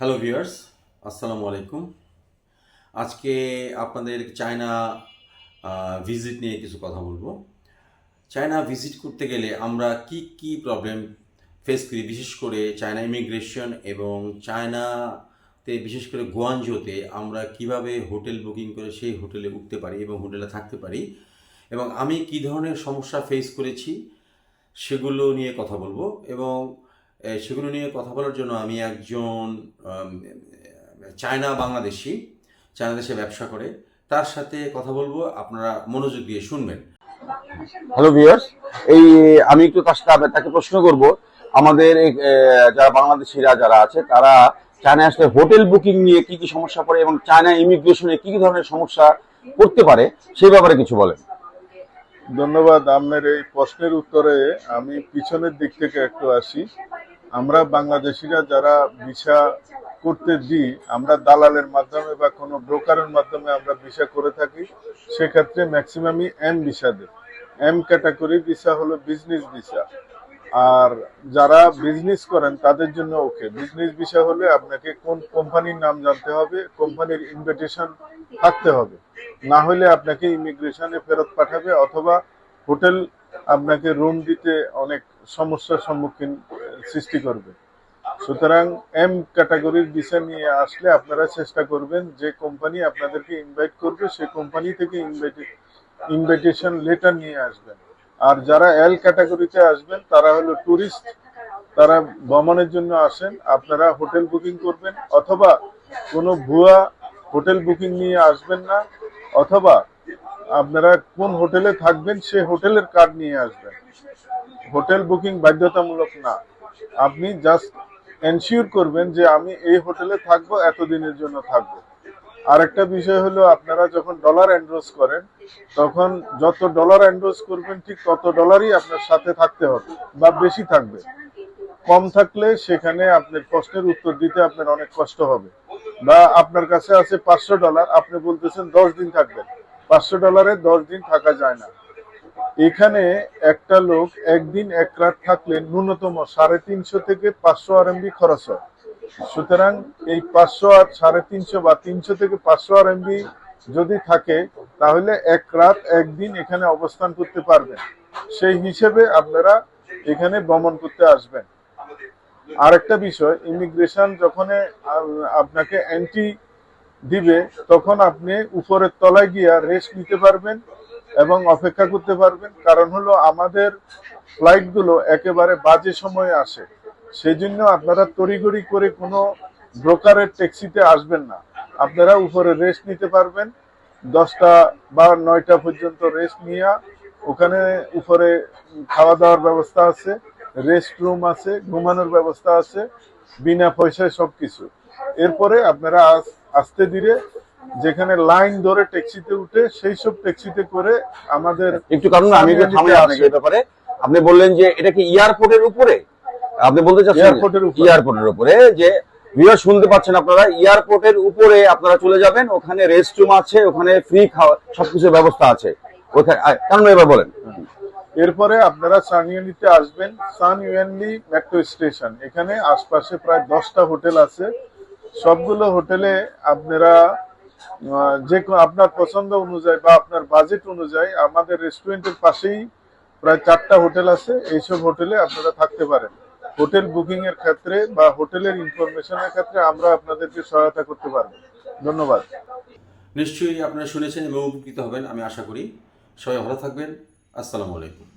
Hello viewers আসসালামু আলাইকুম আজকে আপনাদের চায়না ভিজিট নিয়ে কিছু কথা বলব। চায়না ভিজিট করতে গেলে আমরা কি কি প্রবলেম ফেস করি? বিশেষ করে চায়না ইমিগ্রেশন এবং চায়নাতে বিশেষ করে গুয়াঞ্জোতে আমরা কীভাবে হোটেল বুকিং করে সেই হোটেলে উঠতে পারি এবং হোটেলে থাকতে পারি? এবং আমি কি ধরনের সমস্যা ফেস করেছি সেগুলো নিয়ে কথা বলব। এবং সেগুলো নিয়ে কথা বলার জন্য আমি একজন চায়না বাংলাদেশি চায়না দেশে ব্যবসা করে। তার সাথে কথা বলব আপনারা মনোযোগ দিয়ে শুনবেন। হ্যালো ভিউয়ার্স এই আমি একটু তার সাথে তাকে প্রশ্ন করব। আমাদের এই, যারা বাংলাদেশিরা যারা আছে তারা চায়না আসলে হোটেল বুকিং নিয়ে কি কি সমস্যা পড়ে এবং চায়না ইমিগ্রেশনে কি কি ধরনের সমস্যা করতে পারে সেই ব্যাপারে কিছু বলেন। ধন্যবাদ আপনার এই প্রশ্নের উত্তরে আমি পিছনের দিক থেকে একটু আসি। আমরা বাংলাদেশিরা যারা ভিসা করতে দিই, আমরা দালালের মাধ্যমে বা কোনো ব্রোকারের মাধ্যমে আমরা ভিসা করে থাকি, সেক্ষেত্রে ম্যাক্সিমামই এম ভিসা দেয়। এম ক্যাটাগরি ভিসা হলো বিজনেস ভিসা। আর যারা বিজনেস করেন, তাদের জন্য ওকে। বিজনেস ভিসা হলে আপনাকে কোন কোম্পানির নাম জানতে হবে, কোম্পানির ইনভিটেশন থাকতে হবে। না হলে আপনাকে ইমিগ্রেশনে ফেরত পাঠাবে, অথবা হোটেল আপনাকে রুম দিতে অনেক সমস্যার সম্মুখীন সৃষ্টি করবে। সুতরাং এম ক্যাটাগরির ভিসা নিয়ে আসলে আপনারা চেষ্টা করবেন যে কোম্পানি আপনাদেরকে ইনভাইট করবে, সেই কোম্পানি থেকে ইনভাইটেশন লেটার নিয়ে আসবেন। আর যারা এল ক্যাটাগরিতে আসবেন, তারা হলো ট্যুরিস্ট তারা ভ্রমণের জন্য আসেন, আপনারা হোটেল বুকিং করবেন, অথবা কোনো ভুয়া হোটেল বুকিং নিয়ে আসবেন না, অথবা আপনারা কোন হোটেলে থাকবেন সে হোটেলের কার্ড নিয়ে আসবেন। হোটেল বুকিং বাধ্যতামূলক না। আপনি জাস্ট এনশিওর করবেন যে আমি এই হোটেলে থাকব, এতদিনের জন্য থাকব। আরেকটা বিষয় হলো, আপনারা যখন ডলার এন্ড্রোজ করেন, তখন যত ডলার এন্ড্রোজ করবেন, ঠিক তত ডলারই আপনার সাথে থাকতে হবে, বা বেশি থাকবে। কম থাকলে সেখানে আপনার প্রশ্নের উত্তর দিতে আপনার অনেক কষ্ট হবে। বা আপনার কাছে আছে পাঁচশো ডলার আপনি বলতেছেন দশ দিন থাকবেন। পাঁচশো ডলারে দশ দিন থাকা যায় না। এখানে একটা লোক একদিন এক রাত থাকলে ন্যূনতম সাড়ে তিনশো থেকে পাঁচশো আর আরএমবি খরচ হয়। সুতরাং এই পাঁচশো আর সাড়ে তিনশো বা তিনশো থেকে পাঁচশো আর আরএমবি যদি থাকে, তাহলে এক রাত একদিন এখানে অবস্থান করতে পারবেন। সেই হিসেবে আপনারা এখানে ভ্রমণ করতে আসবেন। আরেকটা বিষয়, ইমিগ্রেশন যখন আপনাকে এন্ট্রি দিবে, তখন আপনি উপরের তলায় গিয়া রেস্ট নিতে পারবেন। এবং অপেক্ষা করতে পারবেন। কারণ হলো আমাদের ফ্লাইটগুলো একেবারে বাজে সময়ে আসে। সেই জন্য আপনারা তড়িঘড়ি করে কোনো ব্রোকারের ট্যাক্সিতে আসবেন না। আপনারা উপরে রেস্ট নিতে পারবেন। দশটা বা নয়টা পর্যন্ত রেস্ট নিয়ে ওখানে উপরে খাওয়া দাওয়ার ব্যবস্থা আছে রেস্ট রুম আছে, ঘুমানোর ব্যবস্থা আছে, বিনা পয়সায় সব কিছু এরপরে আপনারা আস- আস্তে ধীরে যেখানে লাইন ধরে ট্যাক্সিতে উঠে সেই সব ট্যাক্সিতে করে আমাদের একটু কারণ আমি ব্যাপারে। আপনি বললেন যে এটা কি এয়ারপোর্টের উপরে? আপনি বলতে চাচ্ছেন এয়ারপোর্টের উপরে। এয়ারপোর্টের উপরে যে ভিউয়ার শুনতে পাচ্ছেন আপনারা এয়ারপোর্টের উপরে আপনারা চলে যাবেন ওখানে রেস্ট রুম আছে ওখানে ফ্রি খাওয়া সবকিছুর ব্যবস্থা আছে। ওখানে কারণ এবার বলেন। এরপরে আপনারা সানিয়ানিতে আসবেন সান ইউএনলি মেট্রো স্টেশন এখানে আশপাশে প্রায় দশটা হোটেল আছে। সবগুলো হোটেলে আপনারা যে আপনার পছন্দ অনুযায়ী বা আপনার বাজেট অনুযায়ী আমাদের রেস্টুরেন্টের পাশেই প্রায় চারটা হোটেল আছে। এইসব হোটেলে আপনারা থাকতে পারেন। হোটেল বুকিং এর ক্ষেত্রে বা হোটেলের ইনফরমেশনের ক্ষেত্রে আমরা আপনাদেরকে সহায়তা করতে পারব। ধন্যবাদ। নিশ্চয়ই আপনারা শুনেছেন এবং উপকৃত হবেন, আমি আশা করি। সবাই ভালো থাকবেন। আসসালামু আলাইকুম।